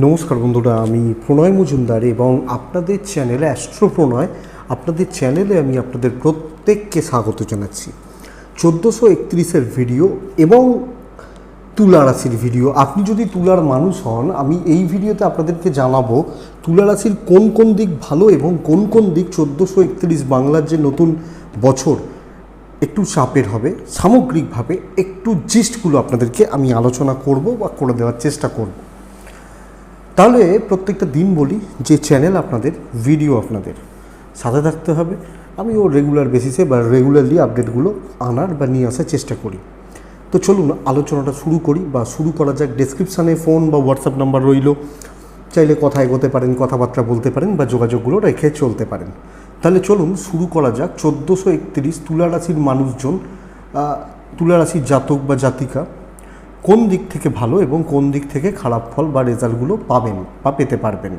নমস্কার বন্ধুরা, আমি প্রণয় মজুমদার এবং আপনাদের চ্যানেলে অ্যাস্ট্রো প্রণয়, আপনাদের চ্যানেলে আমি আপনাদের প্রত্যেককে স্বাগত জানাচ্ছি। চোদ্দোশো একত্রিশের ভিডিও এবং তুলা রাশির ভিডিও। আপনি যদি তুলার মানুষ হন, আমি এই ভিডিওতে আপনাদেরকে জানাব তুলা রাশির কোন কোন দিক ভালো এবং কোন কোন দিক চোদ্দোশো একত্রিশ বাংলার যে নতুন বছর একটু চাপের হবে। সামগ্রিকভাবে একটু জিস্টগুলো আপনাদেরকে আমি আলোচনা করব বা করে দেওয়ার চেষ্টা করব। তাহলে প্রত্যেকটা দিন বলি যে চ্যানেল আপনাদের ভিডিও আপনাদের। সাথে থাকতে হবে। আমি ও রেগুলার বেসিসে বা রেগুলারলি আপডেটগুলো আনার বা নিয়ে আসার চেষ্টা করি। তো চলুন আলোচনাটা শুরু করি বা শুরু করা যাক। ডেসক্রিপশানে ফোন বা হোয়াটসঅ্যাপ নাম্বার রইল। চাইলে কথা এগোতে পারেন, কথাবার্তা বলতে পারেন বা যোগাযোগগুলো রেখে চলতে পারেন। তাহলে চলুন শুরু করা যাক। চোদ্দোশো একত্রিশ তুলা রাশির মানুষজন তুলা রাশির জাতক বা জাতিকা কোন দিক থেকে ভালো এবং কোন দিক থেকে খারাপ ফল বা রেজাল্টগুলো পাবেন বা পেতে পারবেন?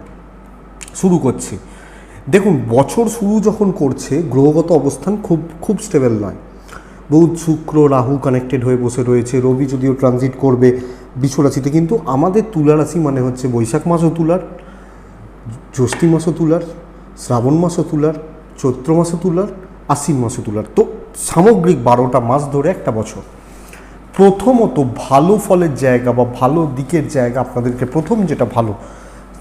শুরু করছি। দেখুন, বছর শুরু যখন করছে, গ্রহগত অবস্থান খুব খুব স্টেবল নয়। বুধ, শুক্র, রাহু কানেক্টেড হয়ে বসে রয়েছে, রবি যদিও ট্রানজিট করবে বিশ্বরাশিতে, কিন্তু আমাদের তুলা রাশি মানে হচ্ছে বৈশাখ মাসও তুলার, জ্যৈষ্ঠী মাসও তুলার, শ্রাবণ মাসও তুলার, চৈত্র মাসও তুলার, আশ্বিন মাসও তুলার। তো সামগ্রিক বারোটা মাস ধরে একটা বছর। প্রথমত ভালো ফলের জায়গা বা ভালো দিকের জায়গা আপনাদেরকে প্রথম যেটা ভালো,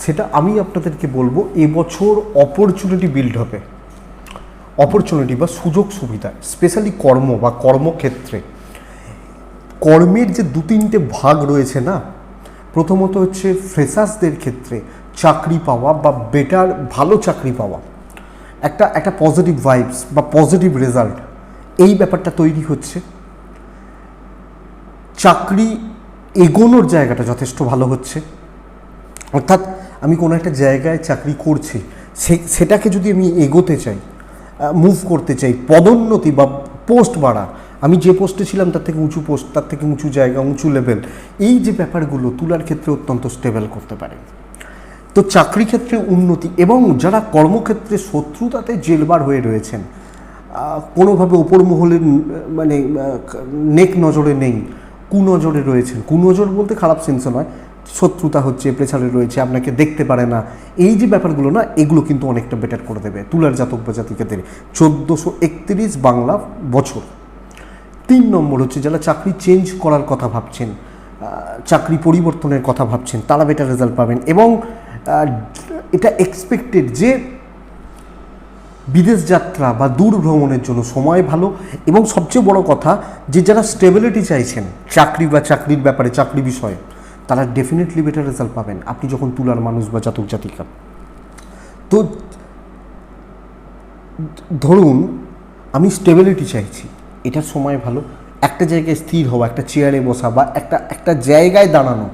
সেটা আমি আপনাদেরকে বলব এবছর অপরচুনিটি বিল্ড হবে। অপরচুনিটি বা সুযোগ সুবিধা স্পেশালি কর্ম বা কর্মক্ষেত্রে। কর্মের যে দু তিনটে ভাগ রয়েছে না, প্রথমত হচ্ছে ফ্রেশার্সদের ক্ষেত্রে চাকরি পাওয়া বা বেটার ভালো চাকরি পাওয়া। একটা একটা পজিটিভ ভাইবস বা পজিটিভ রেজাল্ট এই ব্যাপারটা তৈরি হচ্ছে। চাকরি এগোনোর জায়গাটা যথেষ্ট ভালো হচ্ছে। অর্থাৎ আমি কোনো একটা জায়গায় চাকরি করছি, সে, সেটাকে যদি আমি এগোতে চাই মুভ করতে চাই, পদোন্নতি বা পোস্ট বাড়া, আমি যে পোস্টে ছিলাম তার থেকে উঁচু পোস্ট তার থেকে উঁচু জায়গা, উঁচু লেভেল এই যে ব্যাপারগুলো তুলার ক্ষেত্রে অত্যন্ত স্টেবল করতে পারে। তো চাকরি ক্ষেত্রে উন্নতি এবং যারা কর্মক্ষেত্রে শত্রুতাতে জেলবার হয়ে রয়েছেন কোনোভাবে ওপর মহলের মানে নেক নজরে নেই কুনজরে রয়েছেন। কুনজর বলতে খারাপ সেন্সে নয়, শত্রুতা হচ্ছে প্রেসারে রয়েছে, আপনাকে দেখতে পারে না। এই যে ব্যাপারগুলো না, এগুলো কিন্তু অনেকটা বেটার করে দেবে। তুলার জাতক বা জাতিকাদের। চোদ্দোশো একত্রিশ বাংলা বছর। তিন নম্বর হচ্ছে যারা চাকরি চেঞ্জ করার কথা ভাবছেন চাকরি পরিবর্তনের কথা ভাবছেন, তারা বেটার রেজাল্ট পাবেন। এবং এটা এক্সপেক্টেড যে বিদেশ যাত্রা বা দূর ভ্রমণের জন্য সময় ভালো এবং সবচেয়ে বড় কথা যে যারা স্টেবিলিটি চাইছেন, চাকরি বা চাকরির ব্যাপারে, চাকরি বিষয়ে, তারা ডেফিনেটলি বেটার রেজাল্ট পাবেন। আপনি যখন তুলার মানুষ বা জাতক জাতিকা। তো ধরুন, আমি স্টেবিলিটি চাইছি, এটার সময় ভালো, একটা জায়গায় স্থির হওয়া, একটা চেয়ারে বসা বা একটা একটা জায়গায় দাঁড়ানো,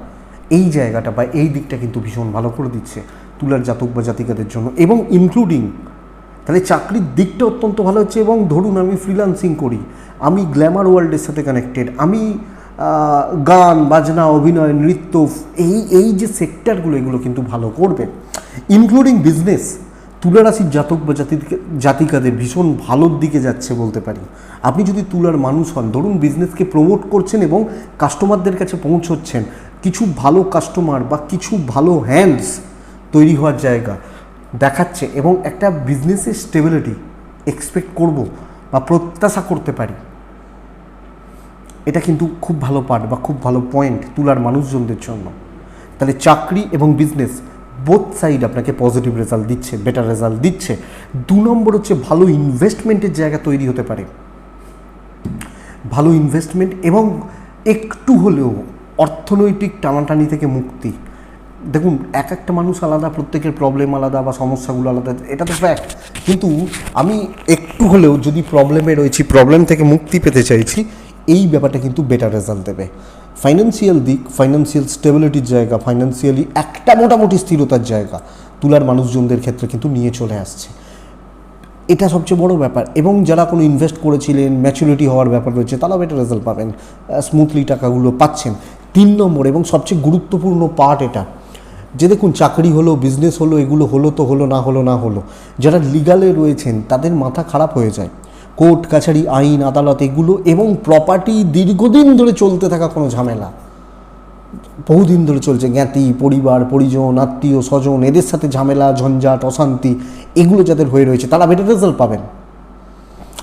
এই জায়গাটা বা এই দিকটা কিন্তু ভীষণ ভালো করে দিচ্ছে তুলার জাতক বা জাতিকাদের জন্য এবং ইনক্লুডিং তাহলে চাকরির দিকটা অত্যন্ত ভালো হচ্ছে এবং ধরুন আমি ফ্রিলান্সিং করি, আমি গ্ল্যামার ওয়ার্ল্ডের সাথে কানেক্টেড আমি গান, বাজনা, অভিনয়, নৃত্য, এই এই যে সেক্টরগুলো এগুলো কিন্তু ভালো করবে। ইনক্লুডিং বিজনেস তুলা রাশির জাতক বা জাতি জাতিকাদের ভীষণ ভালোর দিকে যাচ্ছে বলতে পারি। আপনি যদি তুলার মানুষ হন, ধরুন বিজনেসকে প্রমোট করছেন এবং কাস্টমারদের কাছে পৌঁছচ্ছেন, কিছু ভালো কাস্টমার বা কিছু ভালো হ্যান্ডস তৈরি হওয়ার জায়গা দেখাচ্ছে এবং একটা বিজনেসের স্টেবিলিটি এক্সপেক্ট করব বা প্রত্যাশা করতে পারি। এটা কিন্তু খুব ভালো পার্ট বা খুব ভালো পয়েন্ট তুলার মানুষজনদের জন্য। তাহলে চাকরি এবং বিজনেস বোথ সাইড আপনাকে পজিটিভ রেজাল্ট দিচ্ছে বেটার রেজাল্ট দিচ্ছে। দু নম্বর হচ্ছে ভালো ইনভেস্টমেন্টের জায়গা তৈরি হতে পারে। ভালো ইনভেস্টমেন্ট এবং একটু হলেও অর্থনৈতিক টানাটানি থেকে মুক্তি। দেখুন, এক একটা মানুষ আলাদা, প্রত্যেকের প্রবলেম আলাদা বা সমস্যাগুলো আলাদা, এটা তো ফ্যাক্ট কিন্তু আমি একটু হলেও যদি প্রবলেমে রয়েছি প্রবলেম থেকে মুক্তি পেতে চাইছি, এই ব্যাপারটা কিন্তু বেটার রেজাল্ট দেবে। ফাইন্যান্সিয়াল দিক ফাইন্যান্সিয়াল স্টেবিলিটির জায়গা ফাইন্যান্সিয়ালি একটা মোটামুটি স্থিরতার জায়গা তুলার মানুষজনদের ক্ষেত্রে কিন্তু নিয়ে চলে আসছে। এটা সবচেয়ে বড় ব্যাপার। এবং যারা কোনো ইনভেস্ট করেছিলেন ম্যাচুরিটি হওয়ার ব্যাপার রয়েছে, তারাও বেটার রেজাল্ট পাবেন। স্মুথলি টাকাগুলো পাচ্ছেন। তিন নম্বর এবং সবচেয়ে গুরুত্বপূর্ণ পার্ট এটা যে দেখুন চাকরি হলো বিজনেস হলো, এগুলো হলো তো হলো, না হলো না হলো। যারা লিগালে রয়েছেন, তাদের মাথা খারাপ হয়ে যায়। কোর্ট, কাছারি, আইন, আদালত এগুলো এবং প্রপার্টি দীর্ঘদিন ধরে চলতে থাকা কোনো ঝামেলা। বহুদিন ধরে চলছে, জ্ঞাতি, পরিবার, পরিজন, আত্মীয়, স্বজন, এদের সাথে ঝামেলা, ঝঞ্ঝাট, অশান্তি, এগুলো যাদের হয়ে রয়েছে, তারা বেটার রেজাল্ট পাবেন।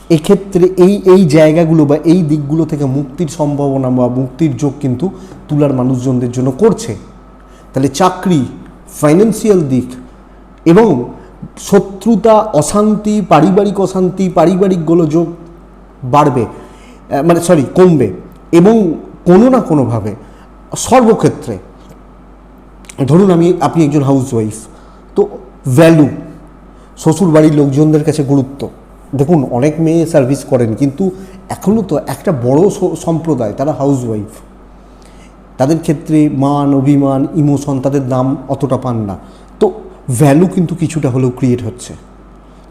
এক্ষেত্রে এই এই জায়গাগুলো বা এই দিকগুলো থেকে মুক্তির সম্ভাবনা বা মুক্তির যোগ কিন্তু তুলার মানুষজনদের জন্য করছে। তাহলে চাকরি ফাইন্যান্সিয়াল দিক এবং শত্রুতা, অশান্তি, পারিবারিক অশান্তি, পারিবারিক গোলযোগ বাড়বে মানে সরি কমবে এবং কোনো না কোনোভাবে সর্বক্ষেত্রে, ধরুন আমি, আপনি একজন হাউস ওয়াইফ তো ভ্যালু শ্বশুর বাড়ির লোকজনদের কাছে গুরুত্ব। দেখুন, অনেক মেয়ে সার্ভিস করেন, কিন্তু এখনও তো একটা বড় সম্প্রদায়, তারা হাউস ওয়াইফ তাদের ক্ষেত্রে মান, অভিমান ইমোশন তাদের দাম অতটা পান না। তো ভ্যালু কিন্তু কিছুটা হলেও ক্রিয়েট হচ্ছে।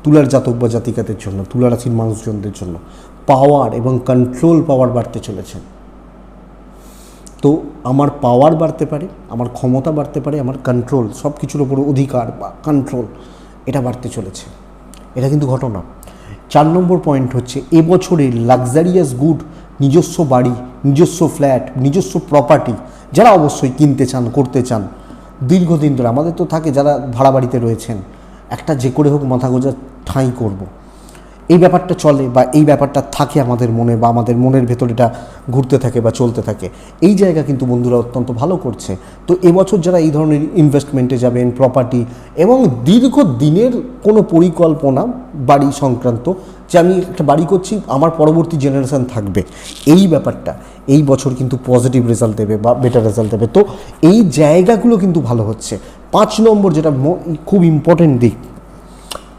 তুলার জাতক বা জাতিকাদের জন্য তুলা রাশির মানুষজনদের জন্য। পাওয়ার এবং কন্ট্রোল পাওয়ার বাড়তে চলেছে। তো আমার পাওয়ার বাড়তে পারে, আমার ক্ষমতা বাড়তে পারে, আমার কন্ট্রোল সব কিছুর ওপর অধিকার বা কন্ট্রোল এটা বাড়তে চলেছে। এটা কিন্তু ঘটনা। চার নম্বর পয়েন্ট হচ্ছে এবছরে লাক্সারিয়াস গুড নিজস্ব বাড়ি নিজস্ব ফ্ল্যাট, নিজস্ব প্রপার্টি যারা অবশ্যই কিনতে চান, করতে চান। দীর্ঘদিন ধরে আমাদের তো থাকে যারা ভাড়া বাড়িতে রয়েছেন, একটা যে করে হোক মাথা গোজার ঠাঁই করব। এই ব্যাপারটা চলে বা এই ব্যাপারটা থাকে আমাদের মনে বা আমাদের মনের ভেতর এটা ঘুরতে থাকে বা চলতে থাকে। এই জায়গা কিন্তু বন্ধুরা অত্যন্ত ভালো করছে। তো এবছর যারা এই ধরনের ইনভেস্টমেন্টে যাবেন প্রপার্টি এবং দীর্ঘ দিনের কোনো পরিকল্পনা বাড়ি সংক্রান্ত, যে আমি একটা বাড়ি করছি, আমার পরবর্তী জেনারেশান থাকবে। এই ব্যাপারটা এই বছর কিন্তু পজিটিভ রেজাল্ট দেবে বা বেটার রেজাল্ট দেবে। তো এই জায়গাগুলো কিন্তু ভালো হচ্ছে। পাঁচ নম্বর যেটা খুব ইম্পর্টেন্ট দিক,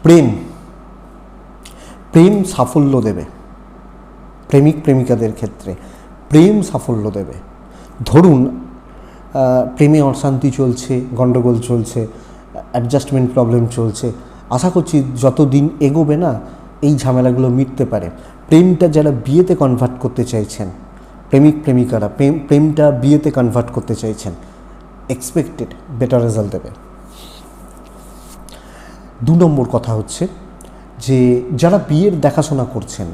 প্রেম। প্রেম সাফল্য দেবে। প্রেমিক, প্রেমিকাদের ক্ষেত্রে প্রেম সাফল্য দেবে। ধরুন প্রেমে অশান্তি চলছে গণ্ডগোল চলছে অ্যাডজাস্টমেন্ট প্রবলেম চলছে। আশা করছি যত দিন এগোবে না, এই ঝামেলাগুলো মিটতে পারে। প্রেমটা যারা বিয়েতে কনভার্ট করতে চাইছেন প্রেমিক প্রেমিকারা, প্রেম, প্রেমটা বিয়েতে কনভার্ট করতে চাইছেন। এক্সপেক্টেড বেটার রেজাল্ট দেবে। দু নম্বর কথা হচ্ছে যে, যারা বিয়ের দেখাশোনা করছেন,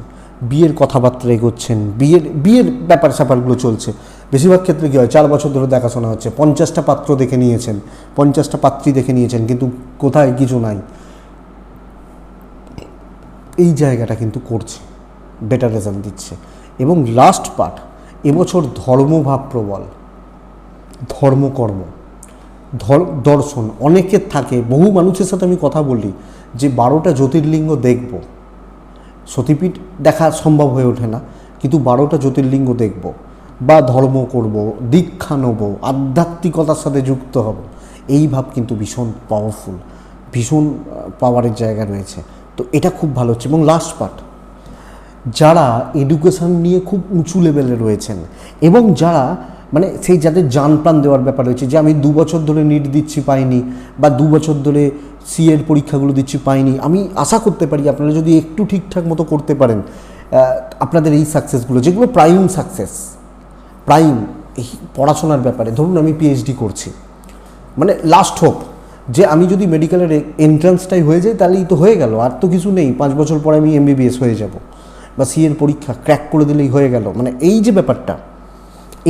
বিয়ের কথাবার্তা এগোচ্ছেন, বিয়ের বিয়ের ব্যাপার স্যাপারগুলো চলছে, বেশিরভাগ ক্ষেত্রে কী হয়, চার বছর ধরে দেখাশোনা হচ্ছে, পঞ্চাশটা পাত্র দেখে নিয়েছেন, পঞ্চাশটা পাত্রী দেখে নিয়েছেন, কিন্তু কোথায় কিছু নাই। এই জায়গাটা কিন্তু করছে বেটার রেজাল্ট দিচ্ছে। এবং লাস্ট পার্ট এবছর ধর্মভাব প্রবল ধর্মকর্ম ধর- দর্শন অনেকের থাকে, বহু মানুষের সাথে আমি কথা বলি, যে বারোটা জ্যোতির্লিঙ্গ দেখব। সতীপীঠ দেখা সম্ভব হয়ে ওঠে না, কিন্তু বারোটা জ্যোতির্লিঙ্গ দেখব বা ধর্ম করব, দীক্ষা নেব, আধ্যাত্মিকতার সাথে যুক্ত হব। এই ভাব কিন্তু ভীষণ পাওয়ারফুল ভীষণ পাওয়ারের জায়গা রয়েছে। তো এটা খুব ভালো হচ্ছে। এবং লাস্ট পার্ট যারা এডুকেশন নিয়ে খুব উঁচু লেভেলে রয়েছেন এবং যারা মানে সেই যাদের যান প্রাণ দেওয়ার ব্যাপার রয়েছে যে আমি দু বছর ধরে নিট দিচ্ছি পাইনি বা দু বছর ধরে সি এর পরীক্ষাগুলো দিচ্ছি পাইনি, আমি আশা করতে পারি আপনারা যদি একটু ঠিকঠাক মতো করতে পারেন আপনাদের এই সাকসেসগুলো যেগুলো প্রাইম সাকসেস প্রাইম এই পড়াশোনার ব্যাপারে, ধরুন আমি পিএইচডি করছি মানে লাস্ট হোপ যে আমি যদি মেডিকেলের এন্ট্রান্সটাই হয়ে যাই তাহলেই তো হয়ে গেল, আর তো কিছু নেই, পাঁচ বছর পরে আমি এমবিবিএস হয়ে যাব। বা সি এর পরীক্ষা ক্র্যাক করে দিলেই হয়ে গেল। মানে এই যে ব্যাপারটা,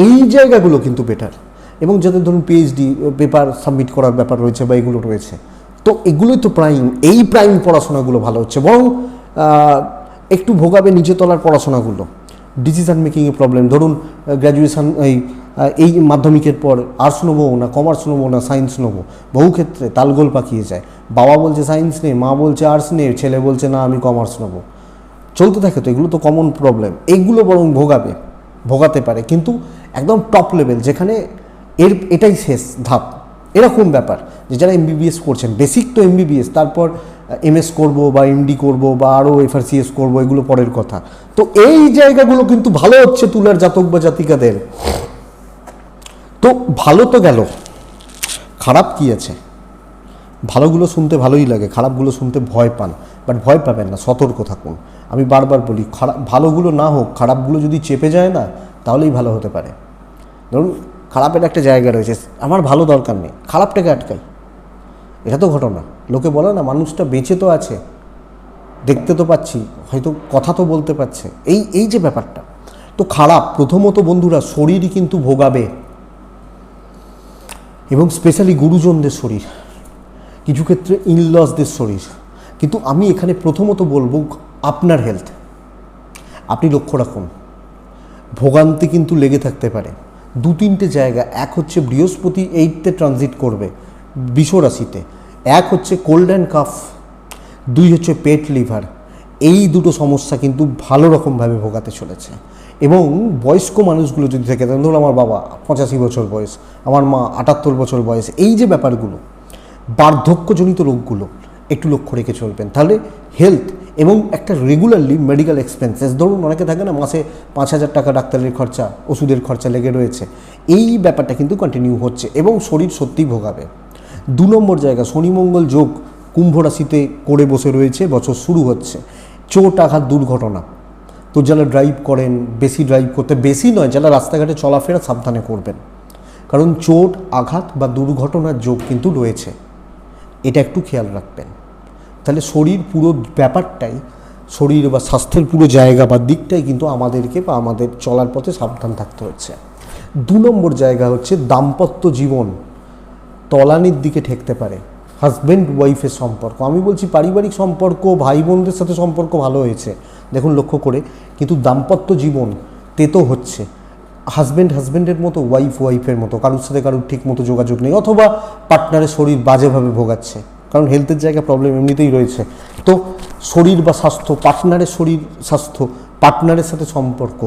এই জায়গাগুলো কিন্তু বেটার এবং যাদের ধরুন পিএইচডি পেপার সাবমিট করার ব্যাপার রয়েছে বা এগুলো রয়েছে, তো এগুলোই তো প্রাইম এই প্রাইম পড়াশোনাগুলো ভালো হচ্ছে। বরং একটু ভোগাবে নিচে তলার পড়াশোনাগুলো। ডিসিশন মেকিংয়ে প্রবলেম ধরুন গ্র্যাজুয়েশন এই এই মাধ্যমিকের পর আর্টস নেব না কমার্স নেব না সায়েন্স নেব। বহু ক্ষেত্রে তালগোল পাকিয়ে যায়। বাবা বলছে সায়েন্স নে, মা বলছে আর্টস নে, ছেলে বলছে না, আমি কমার্স নেব। চলতে থাকে তো, এগুলো তো কমন প্রবলেম এগুলো বরং ভোগাবে, ভোগাতে পারে। কিন্তু একদম টপ লেভেল যেখানে এর, এটাই শেষ ধাপ। এরকম ব্যাপার যে যারা এমবিবিএস করছেন বেসিক তো এমবিবিএস তারপর এমএস করব বা এমডি করব বা আরও এফআরসিএস করব, এগুলো পরের কথা। তো এই জায়গাগুলো কিন্তু ভালো হচ্ছে তুলার জাতক বা জাতিকাদের। তো ভালো তো গেল। খারাপ কি আছে? ভালোগুলো শুনতে ভালোই লাগে, খারাপগুলো শুনতে ভয় পান বাট ভয় পাবেন না, সতর্ক থাকুন। আমি বারবার বলি, খারাপ, ভালোগুলো না হোক, খারাপগুলো যদি চেপে যায় না, তাহলেই ভালো হতে পারে। ধরুন, খারাপের একটা জায়গা রয়েছে, আমার ভালো দরকার নেই, খারাপটাকে আটকাই। এটা তো ঘটনা। লোকে বলে না, মানুষটা বেঁচে তো আছে, দেখতে তো পাচ্ছি, হয়তো কথা তো বলতে পারছে। এই এই যে ব্যাপারটা, তো খারাপ, প্রথমত বন্ধুরা, শরীরই কিন্তু ভোগাবে। এবং স্পেশালি গুরুজনদের শরীর। কিছু ক্ষেত্রে ইনলসদের শরীর। কিন্তু আমি এখানে প্রথমত বলব আপনার হেলথ আপনি লক্ষ্য রাখুন, ভোগান্তি কিন্তু লেগে থাকতে পারে। দু তিনটে জায়গা, এক হচ্ছে বৃহস্পতি এইটতে ট্রানজিট করবে রাশিতে। এক হচ্ছে কোল্ড অ্যান্ড কাফ দুই হচ্ছে পেট লিভার এই দুটো সমস্যা কিন্তু ভালো রকমভাবে ভোগাতে চলেছে। এবং বয়স্ক মানুষগুলো যদি থেকে, ধরুন আমার বাবা, পঁচাশি বছর বয়স, আমার মা আটাত্তর বছর বয়স, এই যে ব্যাপারগুলো বার্ধক্যজনিত রোগগুলো একটু লক্ষ্য রেখে চলবেন। তাহলে হেলথ এবং একটা রেগুলারলি মেডিকেল এক্সপেন্সেস ধরুন অনেকে থাকে না, মাসে পাঁচ হাজার টাকা ডাক্তারের খরচা, ওষুধের খরচা লেগে রয়েছে। এই ব্যাপারটা কিন্তু কন্টিনিউ হচ্ছে এবং শরীর সত্যিই ভোগাবে। দু নম্বর জায়গা, শনিমঙ্গল যোগ কুম্ভ রাশিতে করে বসে রয়েছে, বছর শুরু হচ্ছে। চোট আঘাত দুর্ঘটনা। তো যারা ড্রাইভ করেন, বেশি ড্রাইভ করতে, বেশি নয়, যারা রাস্তাঘাটে চলাফেরা সাবধানে করবেন। কারণ চোট, আঘাত বা দুর্ঘটনার যোগ কিন্তু রয়েছে। এটা একটু খেয়াল রাখবেন। তাহলে শরীর পুরো ব্যাপারটাই, শরীর বা স্বাস্থ্যের পুরো জায়গা বা দিকটাই কিন্তু আমাদেরকে বা আমাদের চলার পথে সাবধান থাকতে হচ্ছে। দু নম্বর জায়গা হচ্ছে দাম্পত্য জীবন তলানির দিকে ঠেকতে পারে। হাজব্যান্ড ওয়াইফের সম্পর্ক, আমি বলছি পারিবারিক সম্পর্ক ভাই বোনদের সাথে সম্পর্ক ভালো হয়েছে। দেখুন লক্ষ্য করে, কিন্তু দাম্পত্য জীবন তেতো হচ্ছে। হাজব্যান্ড হাজব্যান্ডের মতো ওয়াইফ ওয়াইফের মতো, কারোর সাথে কারোর ঠিক মতো যোগাযোগ নেই, অথবা পার্টনারের শরীর বাজেভাবে ভোগাচ্ছে, কারণ হেলথের জায়গায় প্রবলেম এমনিতেই রয়েছে। তো শরীর বা স্বাস্থ্য পার্টনারের শরীর, স্বাস্থ্য পার্টনারের সাথে সম্পর্ক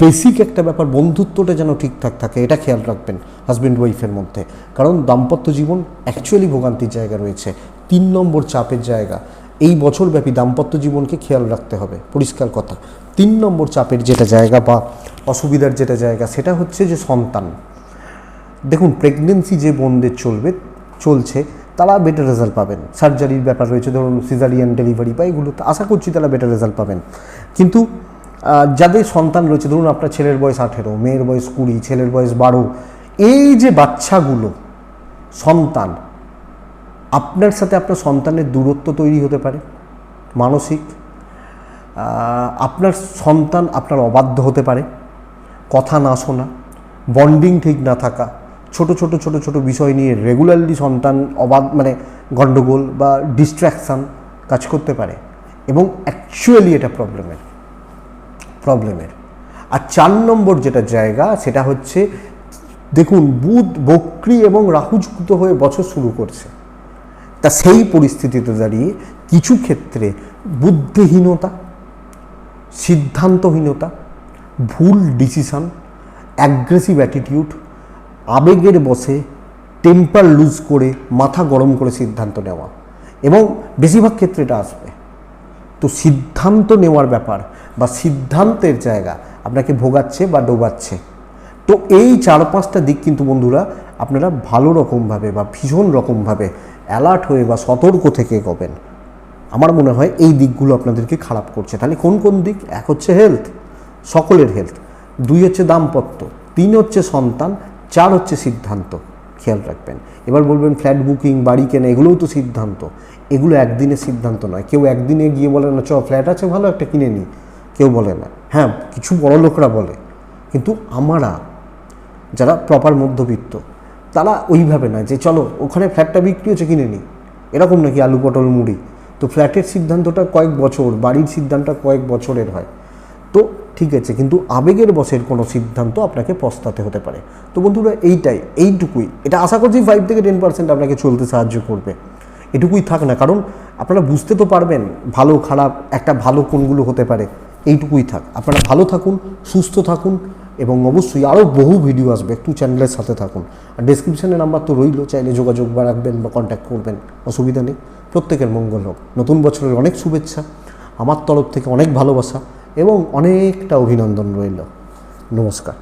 বেসিক একটা ব্যাপার, বন্ধুত্বটা যেন ঠিকঠাক থাকে, এটা খেয়াল রাখবেন হাজব্যান্ড ওয়াইফের মধ্যে। কারণ দাম্পত্য জীবন অ্যাকচুয়ালি ভোগান্তির জায়গা রয়েছে, তিন নম্বর চাপের জায়গা। এই বছরব্যাপী দাম্পত্য জীবনকে খেয়াল রাখতে হবে। পরিষ্কার কথা। তিন নম্বর চাপের যেটা জায়গা বা অসুবিধার যেটা জায়গা, সেটা হচ্ছে যে সন্তান। দেখুন প্রেগনেন্সি যে বোনদের চলবে, চলছে, তারা বেটার রেজাল্ট পাবেন। সার্জারির ব্যাপার রয়েছে, ধরুন সিজারিয়ান ডেলিভারি বা এগুলো আশা করছি তারা বেটার রেজাল্ট পাবেন। কিন্তু যাদের সন্তান রয়েছে, ধরুন আপনার ছেলের বয়স আঠেরো, মেয়ের বয়স কুড়ি, ছেলের বয়স বারো, এই যে বাচ্চাগুলো, সন্তান আপনার সাথে আপনার সন্তানের দূরত্ব তৈরি হতে পারে, মানসিক আপনার সন্তান আপনার অবাধ্য হতে পারে, কথা না শোনা, বন্ডিং ঠিক না থাকা, ছোট ছোট ছোট ছোট বিষয় নিয়ে রেগুলারলি সন্তান অবাধ মানে গণ্ডগোল বা ডিস্ট্র্যাকশান কাজ করতে পারে এবং অ্যাকচুয়ালি এটা প্রবলেমের প্রবলেমের আর চার নম্বর যেটা জায়গা, সেটা হচ্ছে, দেখুন, বুধ বক্রি এবং রাহুযুক্ত হয়ে বছর শুরু করছে। তা সেই পরিস্থিতিতে দাঁড়িয়ে কিছু ক্ষেত্রে বুদ্ধিহীনতা, সিদ্ধান্তহীনতা, ভুল ডিসিশন অ্যাগ্রেসিভ অ্যাটিটিউড আবেগের বসে টেম্পার লুজ করে মাথা গরম করে সিদ্ধান্ত নেওয়া এবং বেশিরভাগ ক্ষেত্রে এটা আসবে। তো সিদ্ধান্ত নেওয়ার ব্যাপার বা সিদ্ধান্তের জায়গা আপনাকে ভোগাচ্ছে বা ডোবাচ্ছে। তো এই চার পাঁচটা দিক কিন্তু বন্ধুরা আপনারা ভালো রকমভাবে বা ভীষণ রকমভাবে অ্যালার্ট হয়ে বা সতর্ক থেকে এগোবেন আমার মনে হয় এই দিকগুলো আপনাদেরকে খারাপ করছে। তাহলে কোন কোন দিক? এক হচ্ছে হেলথ সকলের হেলথ দুই হচ্ছে দাম্পত্য, তিন হচ্ছে সন্তান, চার হচ্ছে সিদ্ধান্ত। খেয়াল রাখবেন। এবার বলবেন ফ্ল্যাট বুকিং বাড়ি কেনা, এগুলোও তো সিদ্ধান্ত। এগুলো একদিনের সিদ্ধান্ত নয়। কেউ একদিনে গিয়ে বলে না চ ফ্ল্যাট আছে, ভালো একটা কিনে নিই কেউ বলে না। হ্যাঁ কিছু বড় লোকরা বলে। কিন্তু আমরা, যারা প্রপার মধ্যবিত্ত তারা ওইভাবে না যে চলো, ওখানে ফ্ল্যাটটা বিক্রি হচ্ছে, কিনে নিই। এরকম নাকি আলু, পটল, মুড়ি। তো ফ্ল্যাটের সিদ্ধান্তটা কয়েক বছর, বাড়ির সিদ্ধান্তটা কয়েক বছরের হয়। তো ঠিক আছে, কিন্তু আবেগের বসের কোনো সিদ্ধান্ত আপনাকে পস্তাতে হতে পারে। তো বন্ধুরা, এইটাই, এইটুকুই। এটা আশা করছি ফাইভ থেকে টেন পার্সেন্ট আপনাকে চলতে সাহায্য করবে। এটুকুই থাক না, কারণ আপনারা বুঝতে তো পারবেন, ভালো, খারাপ, একটা ভালো কোনগুলো হতে পারে। এইটুকুই থাক। আপনারা ভালো থাকুন, সুস্থ থাকুন এবং অবশ্যই আরও বহু ভিডিও আসবে। একটু চ্যানেলের সাথে থাকুন। আর ডিসক্রিপশানে নাম্বার তো রইল, চাইলে যোগাযোগ বা রাখবেন বা কন্ট্যাক্ট করবেন, অসুবিধা নেই। প্রত্যেকের মঙ্গল হোক। নতুন বছরের অনেক শুভেচ্ছা, আমার তরফ থেকে অনেক ভালোবাসা এবং অনেকটা অভিনন্দন রইল। নমস্কার।